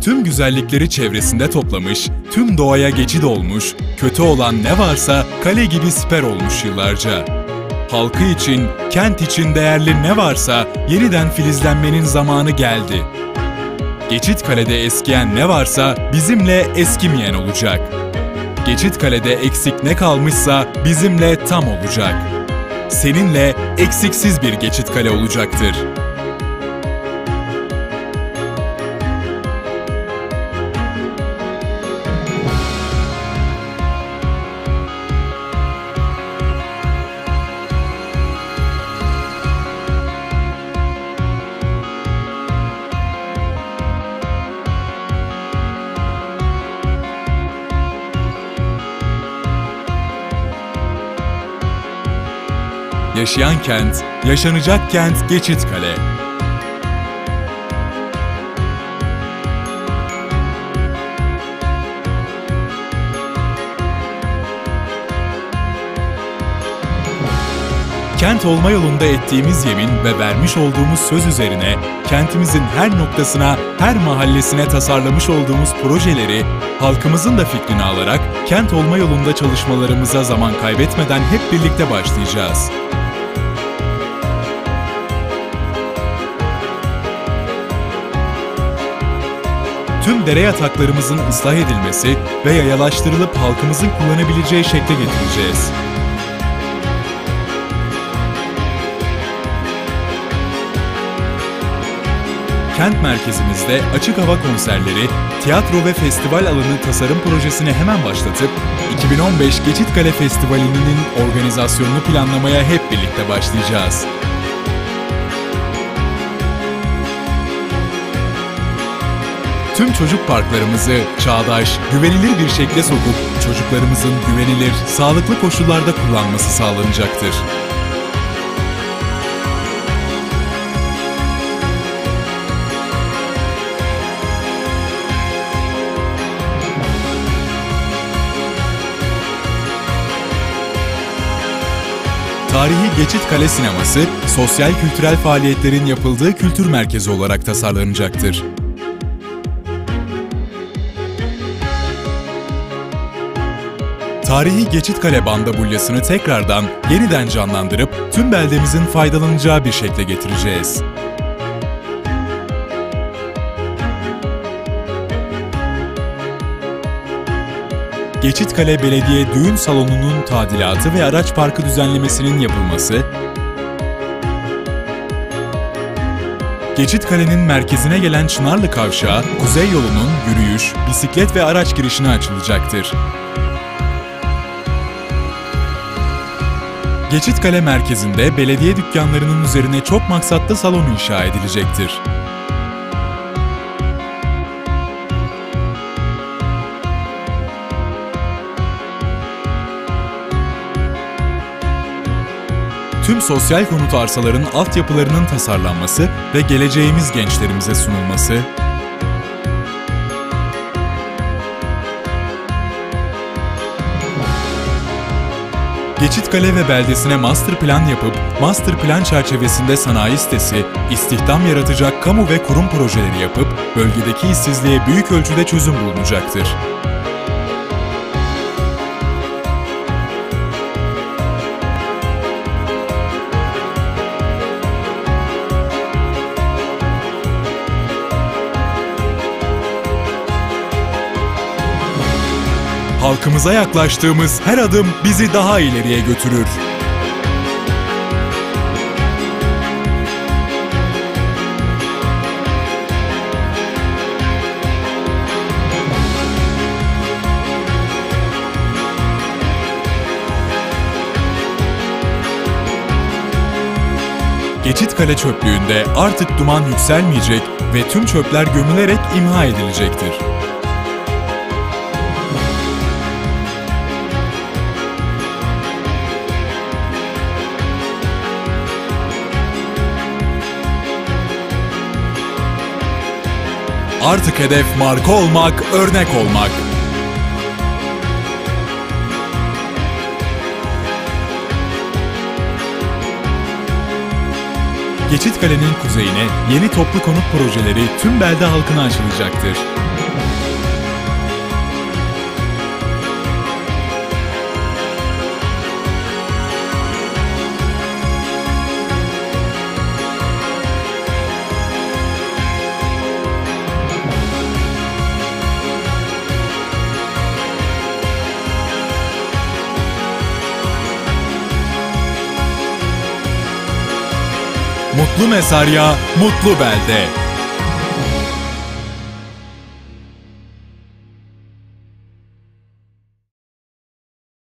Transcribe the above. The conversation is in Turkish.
tüm güzellikleri çevresinde toplamış, tüm doğaya geçit olmuş, kötü olan ne varsa kale gibi siper olmuş yıllarca. Halkı için, kent için değerli ne varsa yeniden filizlenmenin zamanı geldi. Geçit Kale'de eskiyen ne varsa bizimle eskimeyen olacak. Geçit Kale'de eksik ne kalmışsa bizimle tam olacak. Seninle eksiksiz bir Geçit Kale olacaktır. Yaşayan kent, yaşanacak kent Geçit Kale. Kent olma yolunda ettiğimiz yemin ve vermiş olduğumuz söz üzerine kentimizin her noktasına, her mahallesine tasarlamış olduğumuz projeleri halkımızın da fikrini alarak kent olma yolunda çalışmalarımıza zaman kaybetmeden hep birlikte başlayacağız. Tüm dere yataklarımızın ıslah edilmesi ve yayalaştırılıp halkımızın kullanabileceği şekle getireceğiz. Kent merkezimizde açık hava konserleri, tiyatro ve festival alanı tasarım projesini hemen başlatıp 2015 Geçitkale Festivali'nin organizasyonunu planlamaya hep birlikte başlayacağız. Tüm çocuk parklarımızı çağdaş, güvenilir bir şekle sokup çocuklarımızın güvenilir, sağlıklı koşullarda kullanması sağlanacaktır. Tarihi Geçit Kale Sineması, sosyal kültürel faaliyetlerin yapıldığı kültür merkezi olarak tasarlanacaktır. Tarihi Geçitkale Bandabulyası'nı tekrardan yeniden canlandırıp tüm beldemizin faydalanacağı bir şekle getireceğiz. Geçitkale Belediye Düğün Salonu'nun tadilatı ve araç parkı düzenlemesinin yapılması, Geçitkale'nin merkezine gelen Çınarlı Kavşağı, Kuzey yolunun yürüyüş, bisiklet ve araç girişine açılacaktır. Geçitkale merkezinde belediye dükkanlarının üzerine çok maksatlı salon inşa edilecektir. Tüm sosyal konut arsaların altyapılarının tasarlanması ve geleceğimiz gençlerimize sunulması, Geçitkale ve beldesine master plan yapıp, master plan çerçevesinde sanayi sitesi, istihdam yaratacak kamu ve kurum projeleri yapıp, bölgedeki işsizliğe büyük ölçüde çözüm bulunacaktır. Halkımıza yaklaştığımız her adım bizi daha ileriye götürür. Geçitkale çöplüğünde artık duman yükselmeyecek ve tüm çöpler gömülerek imha edilecektir. Artık hedef marka olmak, örnek olmak. Geçitkale'nin kuzeyine yeni toplu konut projeleri tüm belde halkına açılacaktır. Mutlu Mesarya, Mutlu Belde.